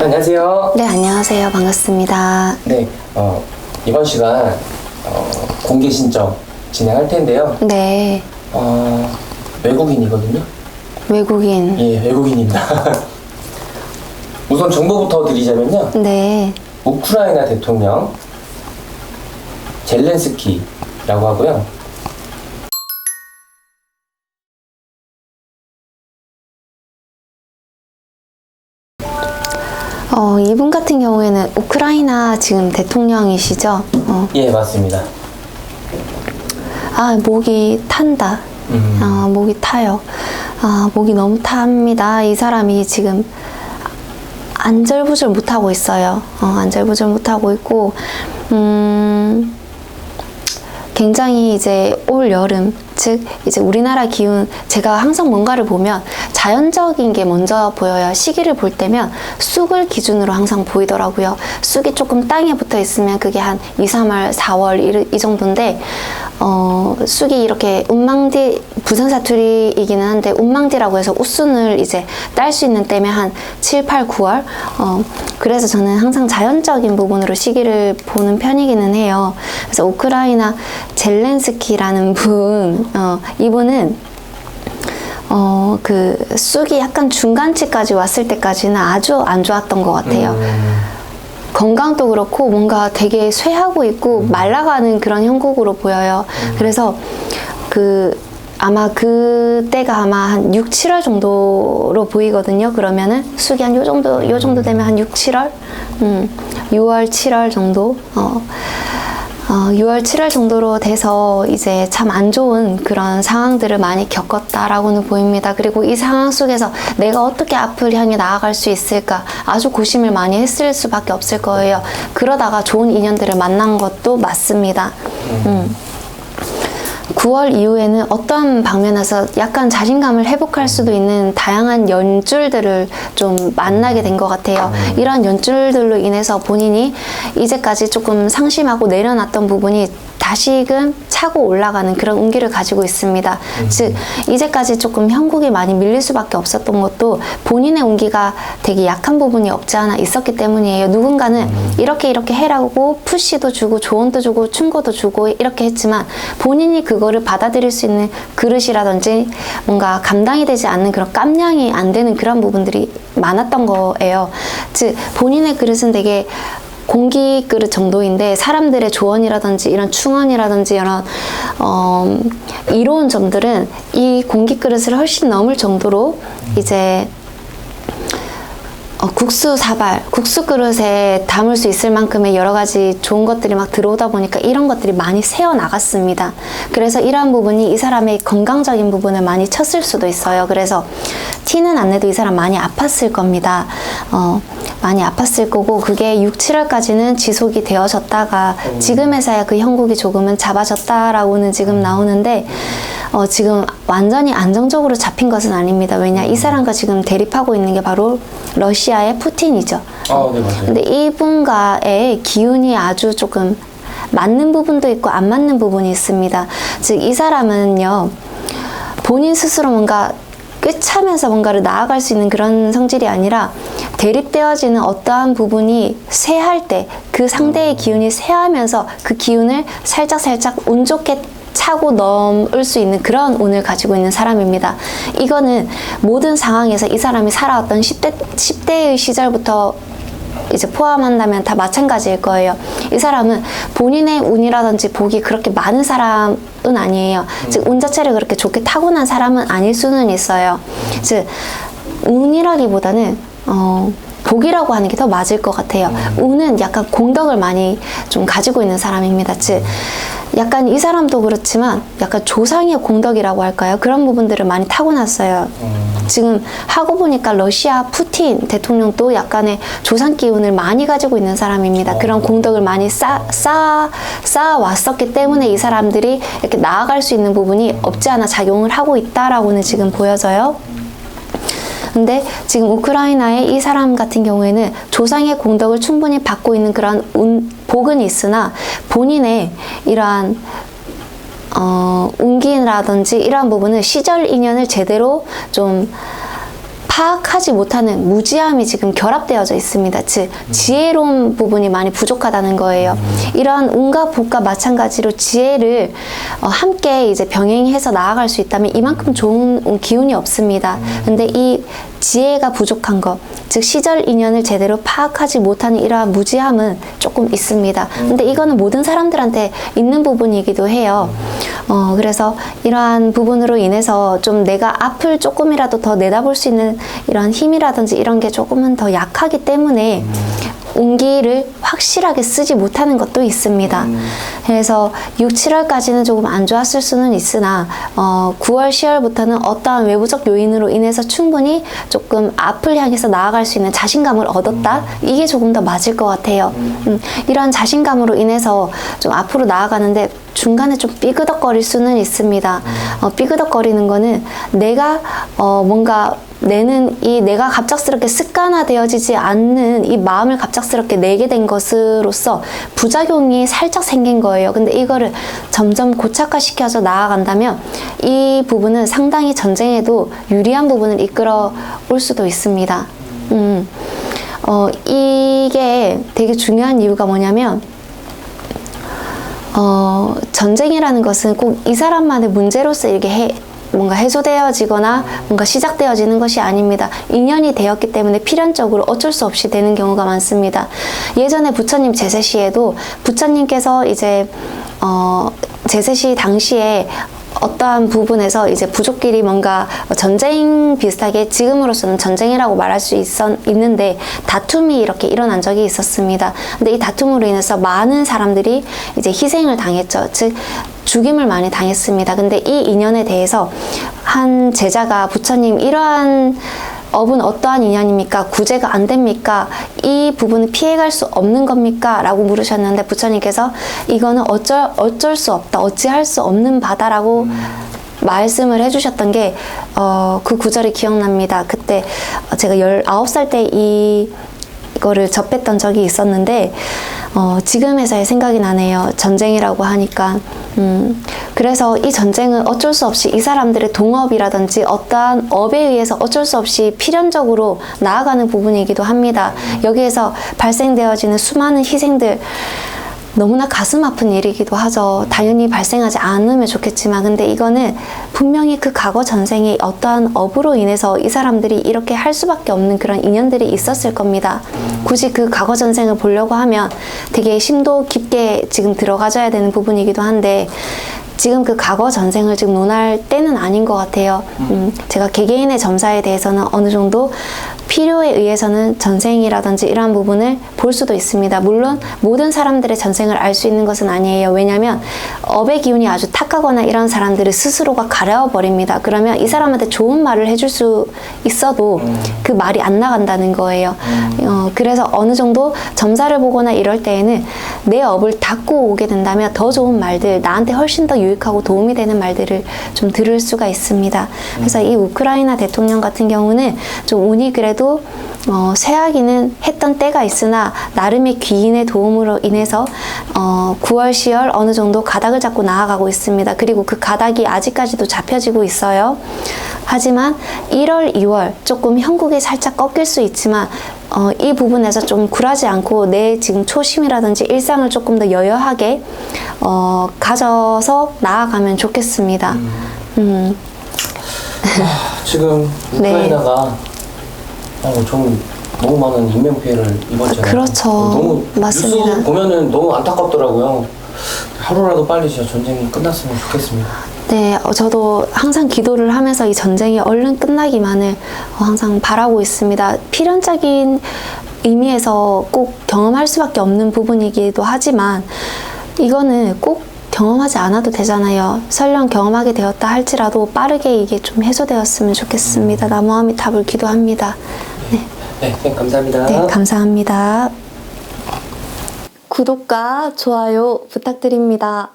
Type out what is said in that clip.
안녕하세요. 네, 안녕하세요. 반갑습니다. 네, 어, 이번 시간 어, 공개 신청 진행할 텐데요. 네, 어, 외국인이거든요. 외국인. 예, 외국인입니다. 우선 정보부터 드리자면요. 네, 우크라이나 대통령 젤렌스키라고 하고요. 어, 이분 같은 경우에는 우크라이나 지금 대통령이시죠? 어, 예, 맞습니다. 아, 목이 탄다. 음. 아, 목이 타요. 아, 목이 너무 탑니다. 이 사람이 지금 안절부절 못하고 있어요. 어, 안절부절 못하고 있고, 음, 굉장히 이제 올 여름, 즉, 이제 우리나라 기운, 제가 항상 뭔가를 보면 자연적인 게 먼저 보여요. 시기를 볼 때면 쑥을 기준으로 항상 보이더라고요. 쑥이 조금 땅에 붙어 있으면 그게 한 2, 3월, 4월 이, 이 정도인데, 어, 쑥이 이렇게 운망디, 부산 사투리이기는 한데, 운망디라고 해서 웃순을 이제 딸 수 있는 때면 한 7, 8, 9월? 어, 그래서 저는 항상 자연적인 부분으로 시기를 보는 편이기는 해요. 그래서 우크라이나 젤렌스키라는 분, 어, 이분은 어, 그, 쑥이 약간 중간치까지 왔을 때까지는 아주 안 좋았던 것 같아요. 음, 건강도 그렇고 뭔가 되게 쇠하고 있고 말라가는 그런 형국으로 보여요. 그래서 그 아마 그때가 아마 한 6, 7월 정도로 보이거든요. 그러면은 쑥이 한 요 정도 요 정도 되면 한 6, 7월? 음. 6월, 7월 정도. 어. 어, 6월, 7월 정도로 돼서 이제 참 안 좋은 그런 상황들을 많이 겪었다라고는 보입니다. 그리고 이 상황 속에서 내가 어떻게 앞을 향해 나아갈 수 있을까 아주 고심을 많이 했을 수밖에 없을 거예요. 그러다가 좋은 인연들을 만난 것도 맞습니다. 음. 9월 이후에는 어떤 방면에서 약간 자신감을 회복할 수도 있는 다양한 연줄들을 좀 만나게 된 것 같아요. 이런 연줄들로 인해서 본인이 이제까지 조금 상심하고 내려놨던 부분이 다시금 차고 올라가는 그런 운기를 가지고 있습니다. 즉 이제까지 조금 형국이 많이 밀릴 수밖에 없었던 것도 본인의 운기가 되게 약한 부분이 없지 않아 있었기 때문이에요. 누군가는 이렇게 이렇게 해라고 푸시도 주고 조언도 주고 충고도 주고 이렇게 했지만 본인이 그거를 받아들일 수 있는 그릇이라든지 뭔가 감당이 되지 않는 그런 깜냥이 안 되는 그런 부분들이 많았던 거예요. 즉 본인의 그릇은 되게 공기 그릇 정도인데 사람들의 조언이라든지 이런 충언이라든지 이런 어, 이로운 점들은 이 공기 그릇을 훨씬 넘을 정도로 이제 어, 국수 사발, 국수 그릇에 담을 수 있을 만큼의 여러 가지 좋은 것들이 막 들어오다 보니까 이런 것들이 많이 새어 나갔습니다. 그래서 이러한 부분이 이 사람의 건강적인 부분을 많이 쳤을 수도 있어요. 그래서 티는 안 내도 이 사람 많이 아팠을 겁니다. 어, 많이 아팠을 거고 그게 6, 7월까지는 지속이 되어졌다가 지금에서야 그 형국이 조금은 잡아졌다라고는 지금 나오는데 어, 지금 완전히 안정적으로 잡힌 것은 아닙니다. 왜냐 이 사람과 지금 대립하고 있는 게 바로 러시아의 푸틴이죠. 아, 네, 맞아요. 근데 이분과의 기운이 아주 조금 맞는 부분도 있고 안 맞는 부분이 있습니다. 즉 이 사람은요 본인 스스로 뭔가 꿰차면서 뭔가를 나아갈 수 있는 그런 성질이 아니라 대립되어지는 어떠한 부분이 쇠할 때 그 상대의 기운이 쇠하면서 그 기운을 살짝 살짝 운 좋게 차고 넘을 수 있는 그런 운을 가지고 있는 사람입니다. 이거는 모든 상황에서 이 사람이 살아왔던 10대, 10대의 시절부터 이제 포함한다면 다 마찬가지일 거예요. 이 사람은 본인의 운이라든지 복이 그렇게 많은 사람은 아니에요. 즉, 운 자체를 그렇게 좋게 타고난 사람은 아닐 수는 있어요. 즉, 운이라기보다는, 어, 복이라고 하는 게 더 맞을 것 같아요. 운은 약간 공덕을 많이 좀 가지고 있는 사람입니다. 즉, 약간 이 사람도 그렇지만 약간 조상의 공덕이라고 할까요? 그런 부분들을 많이 타고났어요. 지금 하고 보니까 러시아 푸틴 대통령도 약간의 조상 기운을 많이 가지고 있는 사람입니다. 그런 공덕을 많이 쌓, 쌓아, 쌓아왔었기 때문에 이 사람들이 이렇게 나아갈 수 있는 부분이 없지 않아 작용을 하고 있다라고는 지금 보여져요. 근데 지금 우크라이나의 이 사람 같은 경우에는 조상의 공덕을 충분히 받고 있는 그런 운, 복은 있으나 본인의 이러한 어, 운기라든지 이러한 부분은 시절 인연을 제대로 좀 파악하지 못하는 무지함이 지금 결합되어져 있습니다. 즉 지혜로운 부분이 많이 부족하다는 거예요. 이러한 운과 복과 마찬가지로 지혜를 어, 함께 이제 병행해서 나아갈 수 있다면 이만큼 좋은 기운이 없습니다. 근데 이 지혜가 부족한 것, 즉 시절 인연을 제대로 파악하지 못하는 이러한 무지함은 조금 있습니다. 근데 이거는 모든 사람들한테 있는 부분이기도 해요. 어, 그래서 이러한 부분으로 인해서 좀 내가 앞을 조금이라도 더 내다볼 수 있는 이러한 힘이라든지 이런 게 조금은 더 약하기 때문에 운기를 확실하게 쓰지 못하는 것도 있습니다. 그래서 6, 7월까지는 조금 안 좋았을 수는 있으나 어, 9월, 10월부터는 어떠한 외부적 요인으로 인해서 충분히 조금 앞을 향해서 나아갈 수 있는 자신감을 얻었다. 이게 조금 더 맞을 것 같아요. 음, 이런 자신감으로 인해서 좀 앞으로 나아가는데 중간에 좀 삐그덕거릴 수는 있습니다. 어, 삐그덕거리는 거는 내가 어, 뭔가 내는 이 내가 갑작스럽게 습관화되어지지 않는 이 마음을 갑작스럽게 내게 된 것으로서 부작용이 살짝 생긴 거예요. 근데 이거를 점점 고착화시켜서 나아간다면 이 부분은 상당히 전쟁에도 유리한 부분을 이끌어 올 수도 있습니다. 음, 어, 이게 되게 중요한 이유가 뭐냐면 어, 전쟁이라는 것은 꼭 이 사람만의 문제로서 이렇게 해, 뭔가 해소되어지거나 뭔가 시작되어지는 것이 아닙니다. 인연이 되었기 때문에 필연적으로 어쩔 수 없이 되는 경우가 많습니다. 예전에 부처님 제세 시에도 부처님께서 이제 어, 제세 시 당시에 어떠한 부분에서 이제 부족끼리 뭔가 전쟁 비슷하게 지금으로서는 전쟁이라고 말할 수 있었, 있는데 다툼이 이렇게 일어난 적이 있었습니다. 근데 이 다툼으로 인해서 많은 사람들이 이제 희생을 당했죠. 즉, 죽임을 많이 당했습니다. 근데 이 인연에 대해서 한 제자가 부처님 이러한 업은 어떠한 인연입니까? 구제가 안 됩니까? 이 부분을 피해갈 수 없는 겁니까? 라고 물으셨는데 부처님께서 이거는 어쩔, 어쩔 수 없다. 어찌할 수 없는 바다라고 말씀을 해주셨던 게, 어, 그 구절이 기억납니다. 그때 제가 19살 때 이, 이거를 접했던 적이 있었는데, 어, 지금에서야 생각이 나네요. 전쟁이라고 하니까. 음, 그래서 이 전쟁은 어쩔 수 없이 이 사람들의 동업이라든지 어떠한 업에 의해서 어쩔 수 없이 필연적으로 나아가는 부분이기도 합니다. 여기에서 발생되어지는 수많은 희생들, 너무나 가슴 아픈 일이기도 하죠. 당연히 발생하지 않으면 좋겠지만, 근데 이거는 분명히 그 과거 전생에 어떠한 업으로 인해서 이 사람들이 이렇게 할 수밖에 없는 그런 인연들이 있었을 겁니다. 굳이 그 과거 전생을 보려고 하면 되게 심도 깊게 지금 들어가줘야 되는 부분이기도 한데, 지금 그 과거 전생을 지금 논할 때는 아닌 것 같아요. 음, 제가 개개인의 점사에 대해서는 어느 정도 필요에 의해서는 전생이라든지 이러한 부분을 볼 수도 있습니다. 물론 모든 사람들의 전생을 알 수 있는 것은 아니에요. 왜냐하면 업의 기운이 아주 탁하거나 이런 사람들을 스스로가 가려워 버립니다. 그러면 이 사람한테 좋은 말을 해줄 수 있어도 그 말이 안 나간다는 거예요. 어, 그래서 어느 정도 점사를 보거나 이럴 때에는 내 업을 닫고 오게 된다면 더 좋은 말들, 나한테 훨씬 더 유익하고 도움이 되는 말들을 좀 들을 수가 있습니다. 그래서 이 우크라이나 대통령 같은 경우는 좀 운이 그래도 어, 쇠하기는 했던 때가 있으나 나름의 귀인의 도움으로 인해서 어, 9월, 10월 어느 정도 가닥을 잡고 나아가고 있습니다. 그리고 그 가닥이 아직까지도 잡혀지고 있어요. 하지만 1월, 2월 조금 형국이 살짝 꺾일 수 있지만 어, 이 부분에서 좀 굴하지 않고 내 지금 초심이라든지 일상을 조금 더 여여하게 어, 가져서 나아가면 좋겠습니다. 음. 지금 네. 우크라이나가 어, 좀 너무 많은 인명 피해를 입었잖아요. 그렇죠. 어, 너무 맞습니다. 보면은 너무 안타깝더라고요. 하루라도 빨리 진짜 전쟁이 끝났으면 좋겠습니다. 네, 어, 저도 항상 기도를 하면서 이 전쟁이 얼른 끝나기만을 어, 항상 바라고 있습니다. 필연적인 의미에서 꼭 경험할 수밖에 없는 부분이기도 하지만 이거는 꼭 경험하지 않아도 되잖아요. 설령 경험하게 되었다 할지라도 빠르게 이게 좀 해소되었으면 좋겠습니다. 나무아미 탑을 기도합니다. 네. 네, 네 감사합니다. 네, 감사합니다. 구독과 좋아요 부탁드립니다.